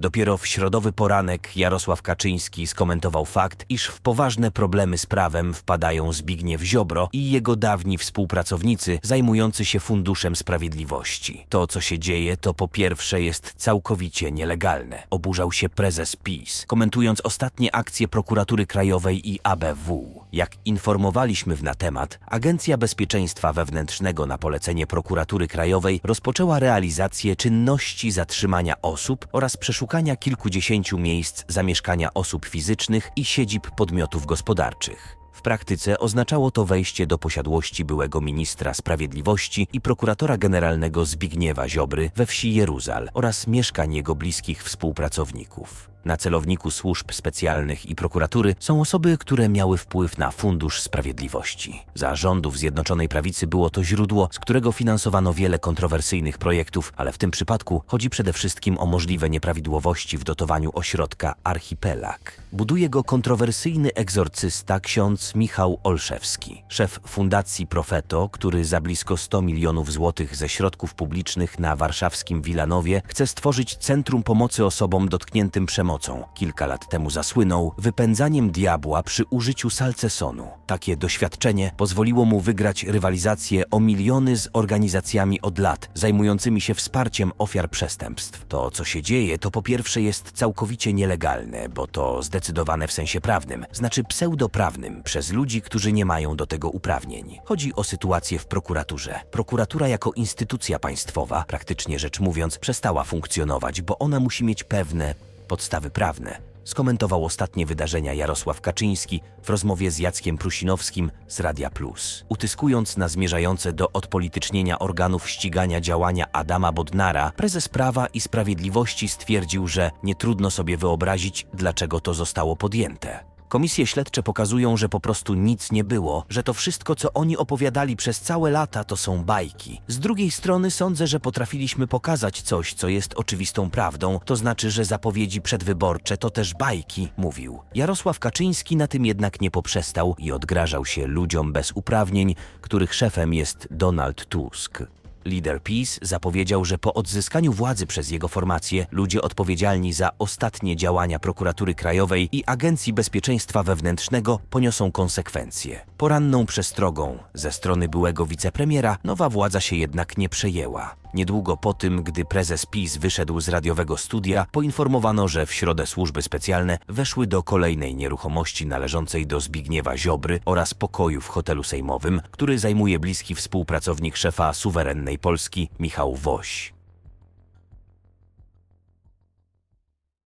Dopiero w środowy poranek Jarosław Kaczyński skomentował fakt, iż w poważne problemy z prawem wpadają Zbigniew Ziobro i jego dawni współpracownicy zajmujący się Funduszem Sprawiedliwości. To, co się dzieje, to po pierwsze jest całkowicie nielegalne. Oburzał się prezes PiS, komentując ostatnie akcje prokuratury krajowej i ABW. Jak informowaliśmy w na temat, Agencja Bezpieczeństwa Wewnętrznego na polecenie prokuratury krajowej rozpoczęła realizację czynności zatrzymania osób oraz przeszukania kilkudziesięciu miejsc zamieszkania osób fizycznych i siedzib podmiotów gospodarczych. W praktyce oznaczało to wejście do posiadłości byłego ministra sprawiedliwości i prokuratora generalnego Zbigniewa Ziobry we wsi Jeruzal oraz mieszkań jego bliskich współpracowników. Na celowniku służb specjalnych i prokuratury są osoby, które miały wpływ na Fundusz Sprawiedliwości. Za rządów Zjednoczonej Prawicy było to źródło, z którego finansowano wiele kontrowersyjnych projektów, ale w tym przypadku chodzi przede wszystkim o możliwe nieprawidłowości w dotowaniu ośrodka Archipelag. Buduje go kontrowersyjny egzorcysta ksiądz Michał Olszewski, szef Fundacji Profeto, który za blisko 100 milionów złotych ze środków publicznych na warszawskim Wilanowie chce stworzyć Centrum Pomocy Osobom Dotkniętym Przemocą. Kilka lat temu zasłynął wypędzaniem diabła przy użyciu salcesonu. Takie doświadczenie pozwoliło mu wygrać rywalizację o miliony z organizacjami od lat, zajmującymi się wsparciem ofiar przestępstw. To, co się dzieje, to po pierwsze jest całkowicie nielegalne, bo to zdecydowane w sensie prawnym, znaczy pseudoprawnym przez ludzi, którzy nie mają do tego uprawnień. Chodzi o sytuację w prokuraturze. Prokuratura jako instytucja państwowa, praktycznie rzecz mówiąc, przestała funkcjonować, bo ona musi mieć pewne podstawy prawne. Skomentował ostatnie wydarzenia Jarosław Kaczyński w rozmowie z Jackiem Prusinowskim z Radia Plus. Utyskując na zmierzające do odpolitycznienia organów ścigania działania Adama Bodnara, prezes Prawa i Sprawiedliwości stwierdził, że nie trudno sobie wyobrazić, dlaczego to zostało podjęte. Komisje śledcze pokazują, że po prostu nic nie było, że to wszystko, co oni opowiadali przez całe lata, to są bajki. Z drugiej strony sądzę, że potrafiliśmy pokazać coś, co jest oczywistą prawdą, to znaczy, że zapowiedzi przedwyborcze to też bajki, mówił. Jarosław Kaczyński na tym jednak nie poprzestał i odgrażał się ludziom bez uprawnień, których szefem jest Donald Tusk. Lider PiS zapowiedział, że po odzyskaniu władzy przez jego formację ludzie odpowiedzialni za ostatnie działania prokuratury krajowej i Agencji Bezpieczeństwa Wewnętrznego poniosą konsekwencje. Poranną przestrogą ze strony byłego wicepremiera nowa władza się jednak nie przejęła. Niedługo po tym, gdy prezes PiS wyszedł z radiowego studia, poinformowano, że w środę służby specjalne weszły do kolejnej nieruchomości należącej do Zbigniewa Ziobry oraz pokoju w hotelu sejmowym, który zajmuje bliski współpracownik szefa suwerennej Polski Michał Woś.